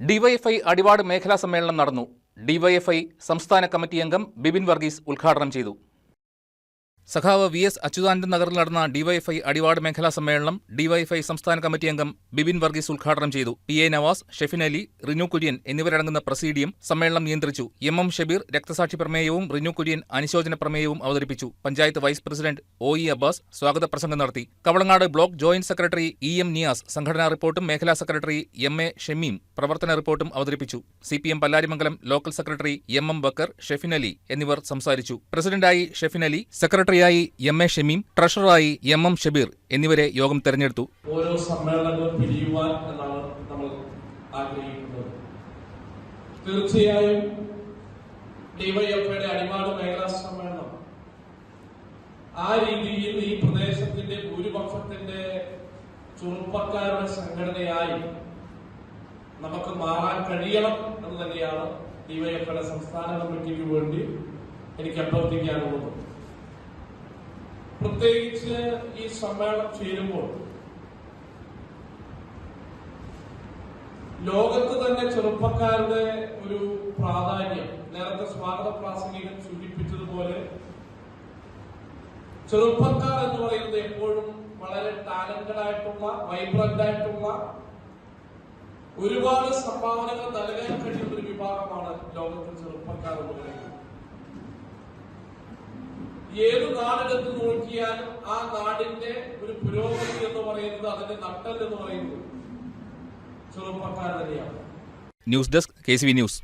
DYFI Adivad മേഖലാ സമ്മേളനം നടന്നു. ഡിവൈഎഫ്ഐ സംസ്ഥാന കമ്മിറ്റി അംഗം ബിബിൻ വർഗീസ് ഉദ്ഘാടനം ചെയ്തു. സഖാവ് വി എസ് അച്യുതാനന്ദൻ നഗറിൽ നടന്ന ഡിവൈഎഫ്ഐ അടിവാട് മേഖലാ സമ്മേളനം ഡിവൈഎഫ്ഐ സംസ്ഥാന കമ്മിറ്റി അംഗം ബിബിൻ വർഗീസ് ഉദ്ഘാടനം ചെയ്തു. പി എ നവാസ് ഷെഫിൻ അലി റിനു കുര്യൻ എന്നിവരടങ്ങുന്ന പ്രസീഡിയം സമ്മേളനം നിയന്ത്രിച്ചു. എം എം ഷബീർ രക്തസാക്ഷി പ്രമേയവും റിനു കുര്യൻ അനുശോചന പ്രമേയവും അവതരിപ്പിച്ചു. Panchayat vice president O E Abbas സ്വാഗത പ്രസംഗം നടത്തി. Kavalangad block joint secretary E M Niyas സംഘടനാ റിപ്പോർട്ടും മേഖലാ സെക്രട്ടറി എം എ ഷമീം പ്രവർത്തന റിപ്പോർട്ടും അവതരിപ്പിച്ചു. C P M Pallarimangalam local secretary M M Bakkar Shefin Ali എന്നിവർ സംസാരിച്ചു. പ്രസിഡന്റായി ഷെഫിൻ അലി സെക്രട്ടറിയായി എം എ ഷമീം ട്രഷററായി എം എം ഷബീർ എന്നിവരെ യോഗം തെരഞ്ഞെടുത്തു. ഓരോ സമ്മേളനങ്ങളും പിരിയുവാൻ എന്നാണ് നമ്മൾ ആഗ്രഹിക്കുന്നത്. തീർച്ചയായും ഡിവൈഎഫ്ഐയുടെ അടിമാട് മേഖലാ സമ്മേളനം ആ രീതിയിൽ ഈ പ്രദേശത്തിന്റെ ഭൂരിപക്ഷത്തിന്റെ ചെറുപ്പക്കാരുടെ സംഘടനയായി നമുക്ക് മാറാൻ കഴിയണം എന്ന് തന്നെയാണ് ഡിവൈഎഫ്ഐയുടെ സംസ്ഥാന കമ്മിറ്റിക്ക് വേണ്ടി എനിക്ക് അഭ്യർത്ഥിക്കാനുള്ളത്. പ്രത്യേകിച്ച് ഈ സമ്മേളനം ചേരുമ്പോൾ ലോകത്ത് തന്നെ ചെറുപ്പക്കാരുടെ ഒരു പ്രാധാന്യം നേരത്തെ സ്വാഗത പ്രാസംഗികൻ സൂചിപ്പിച്ചതുപോലെ ചെറുപ്പക്കാർ എന്ന് പറയുന്നത് എപ്പോഴും വളരെ ടാലന്റഡ് ആയിട്ടുള്ള വൈബ്രന്റ് ആയിട്ടുള്ള ഒരുപാട് സംഭാവനകൾ നൽകാൻ കഴിയുന്ന ഒരു വിഭാഗമാണ് ലോകത്തിൽ ചെറുപ്പക്കാർ എന്ന് പറയുന്നത്. ഏത് നാടെടുത്ത് നോക്കിയാലും ആ നാടിന്റെ ഒരു പുരോഗതി എന്ന് പറയുന്നത് അതിന്റെ നട്ടൽ എന്ന് പറയുന്നത് ചെറുപ്പക്കാർ തന്നെയാണ്. News desk K C V news.